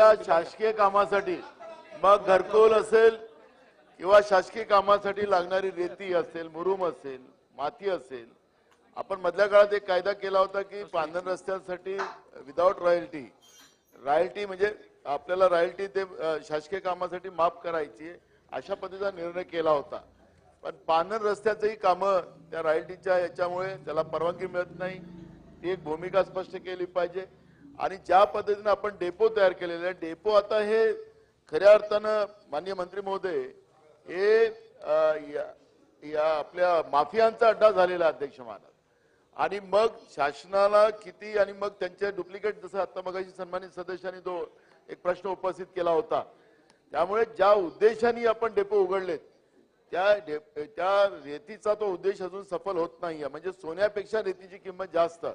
सगळ्या शासकीय कामासाठी मग घरकोल असेल किंवा शासकीय कामासाठी लागणारी रेती असेल मुरुम असेल माती असेल आपण मधल्या काळात एक कायदा केला होता की पांधन रस्त्यांसाठी विदाऊट रॉयल्टी रॉयल्टी म्हणजे आपल्याला रॉयल्टी ते शासकीय कामासाठी माफ करायची अशा पद्धतीचा निर्णय केला होता. पण पानन रस्त्याचंही कामं त्या रॉयल्टीच्या याच्यामुळे त्याला परवानगी मिळत नाही. ती एक भूमिका स्पष्ट केली पाहिजे. आणि ज्या पद्धतीने आपण डेपो तयार केलेले आहे डेपो आता हे खऱ्या अर्थानं माननीय मंत्री महोदय हे या- या आपल्या माफियांचा अड्डा झालेला अध्यक्ष महाराज. आणि मग शासनाला किती आणि मग त्यांचे डुप्लिकेट जसं आता मगाशी सन्मानित सदस्यांनी तो एक प्रश्न उपस्थित केला होता. त्यामुळे ज्या उद्देशाने आपण डेपो उघडलेत त्या त्या रेतीचा तो उद्देश अजून सफल होत नाहीये. म्हणजे सोन्यापेक्षा रेतीची किंमत जास्त.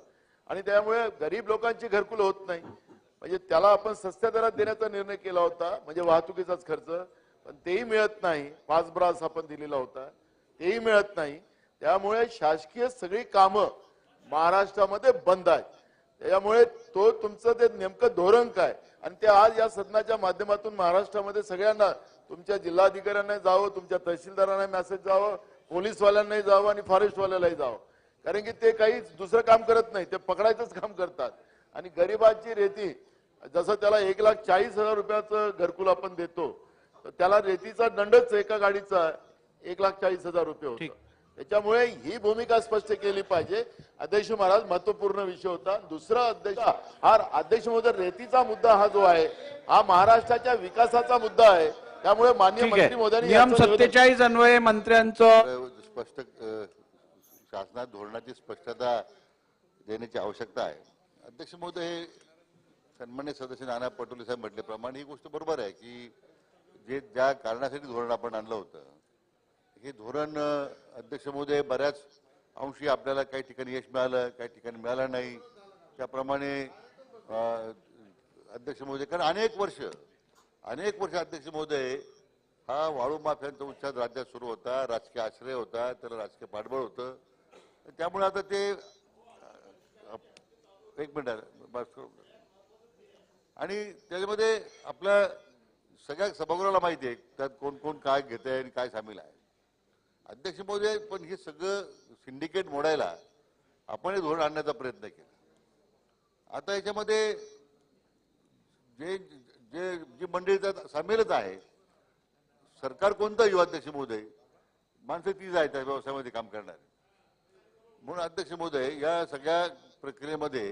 आणि त्यामुळे गरीब लोकांची घरकुल होत नाही. म्हणजे त्याला आपण सस्त्या दरात देण्याचा निर्णय केला होता म्हणजे वाहतुकीचाच खर्च पण तेही मिळत नाही. पाच ब्रास आपण दिलेला होता तेही मिळत नाही. त्यामुळे शासकीय सगळी कामं महाराष्ट्रामध्ये बंद आहेत. त्याच्यामुळे तो तुमचं ते नेमकं धोरण काय? आणि ते आज या सदनाच्या माध्यमातून महाराष्ट्रामध्ये सगळ्यांना तुमच्या जिल्हाधिकाऱ्यांना जावं तुमच्या तहसीलदारांना मेसेज जावं पोलीसवाल्यांनाही जावं आणि फॉरेस्टवाल्यालाही जावं. कारण की ते काही दुसरं काम करत नाही ते पकडायचंच काम करतात. आणि गरिबांची रेती जसं त्याला एक लाख चाळीस हजार रुपयाचं घरकुल आपण देतो तर त्याला रेतीचा दंडच एका गाडीचा एक लाख चाळीस हजार रुपये होतो. त्याच्यामुळे ही भूमिका स्पष्ट केली पाहिजे. अध्यक्ष महाराज महत्त्वपूर्ण विषय होता. दुसरा अध्यक्ष हा अध्यक्ष महोदय रेतीचा मुद्दा हा जो आहे हा महाराष्ट्राच्या विकासाचा मुद्दा आहे. त्यामुळे मान्य मंत्री निवेदन- सत्तेचाळीस अन्वये मंत्र्यांचं स्पष्ट शासनात धोरणाची स्पष्टता देण्याची आवश्यकता आहे. अध्यक्ष महोदय हे सन्मान्य सदस्य नाना पटोले साहेब म्हटल्याप्रमाणे ही गोष्ट बरोबर आहे की जे ज्या कारणासाठी धोरण आपण आणलं होतं हे धोरण अध्यक्ष महोदय बऱ्याच अंशी आपल्याला काही ठिकाणी यश मिळालं काही ठिकाणी मिळालं नाही. त्याप्रमाणे अध्यक्ष महोदय कारण अनेक वर्ष अनेक वर्ष अध्यक्ष महोदय हा वाळू माफियांचा उच्छाद राज्यात सुरू होता राजकीय आश्रय होता त्याला राजकीय पाठबळ होतं. त्यामुळे आता ते एक मिनिट बस आणि त्याच्यामध्ये आपल्या सगळ्या सभागृहाला माहिती आहे त्यात कोण कोण काय घेत आहे आणि काय सामील आहे. अध्यक्ष महोदय पण हे सगळं सिंडिकेट मोडायला आपण हे धोरण आणण्याचा प्रयत्न केला. आता याच्यामध्ये जे जे जी मंडळी त्यात सामीलच आहे सरकार कोणतं युवा अध्यक्ष महोदय? माणसं तीच आहेत त्या व्यवसायामध्ये काम करणार. म्हणून अध्यक्ष महोदय या सगळ्या प्रक्रियेमध्ये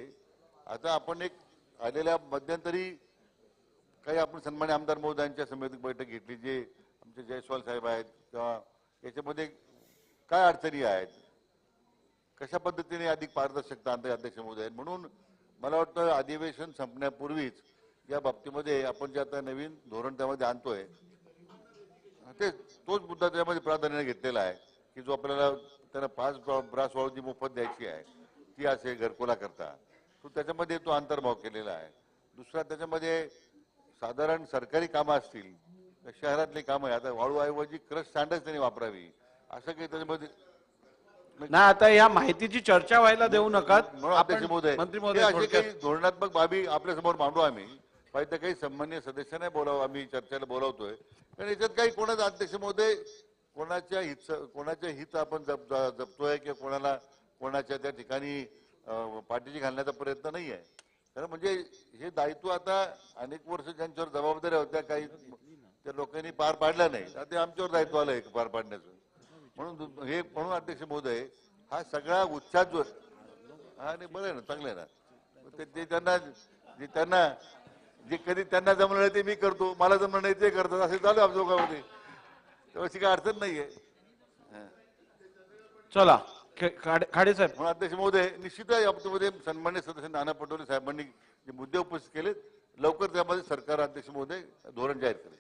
आता आपण एक आलेल्या मध्यंतरी काही आपण सन्मान्य आमदार महोदयांच्या समिती बैठक घेतली जे आमचे जयस्वाल साहेब आहेत किंवा याच्यामध्ये काय अडचणी आहेत? कशा पद्धतीने अधिक पारदर्शकता आणता अध्यक्ष महोदय? म्हणून मला वाटतं अधिवेशन संपण्यापूर्वीच या बाबतीमध्ये आपण जे आता नवीन धोरण त्यामध्ये आणतोय ते तोच मुद्दा त्यामध्ये प्राधान्याने घेतलेला आहे की जो आपल्याला त्यांना पाच ब्रा- ब्रास वाळू जी मोफत द्यायची आहे. ती असे घरकुला करता तो त्याच्यामध्ये तो अंतर्भाव केलेला आहे. दुसरा त्याच्यामध्ये साधारण सरकारी कामं असतील शहरातली कामं आहे आता वाळू ऐवजी क्रश सँडच त्यांनी वापरावी. असं काही त्याच्यामध्ये नाही आता या माहितीची चर्चा व्हायला देऊ नका. मंत्री हे महोदय धोरणात्मक बाबी आपल्यासमोर मांडू आम्ही. पाहिजे काही सन्मान्य सदस्यांना बोलावं आम्ही चर्चेला बोलावतोय. कारण याच्यात काही कोणाचं अध्यक्ष महोदय कोणाच्या हित कोणाच्या हित आपण जप जपतोय किंवा कोणाला कोणाच्या त्या ठिकाणी पाठीशी घालण्याचा प्रयत्न नाही आहे कारण म्हणजे हे दायित्व आता अनेक वर्ष ज्यांच्यावर जबाबदाऱ्या होत्या काही त्या लोकांनी पार पाडल्या नाही. आता ते आमच्यावर दायित्व आलं आहे पार पाडण्याचं. म्हणून हे म्हणून अध्यक्ष महोदय हा सगळा उच्चार जो हा नाही बरं आहे ना चांगलं आहे ना. ते- ते त्यांना जे त्यांना जे कधी त्यांना जमलं नाही ते मी करतो मला जमलं नाही ते करतात असे चालू आमच्या लोकांमध्ये त्याची काही अडचण नाहीये. चला खाडे खाडे साहेब. म्हणून अध्यक्ष महोदय निश्चित या बाबतीमध्ये सन्मान्य सदस्य नाना पटोले साहेबांनी जे मुद्दे उपस्थित केलेत लवकर त्यामध्ये सरकार अध्यक्ष महोदय धोरण जाहीर करेल.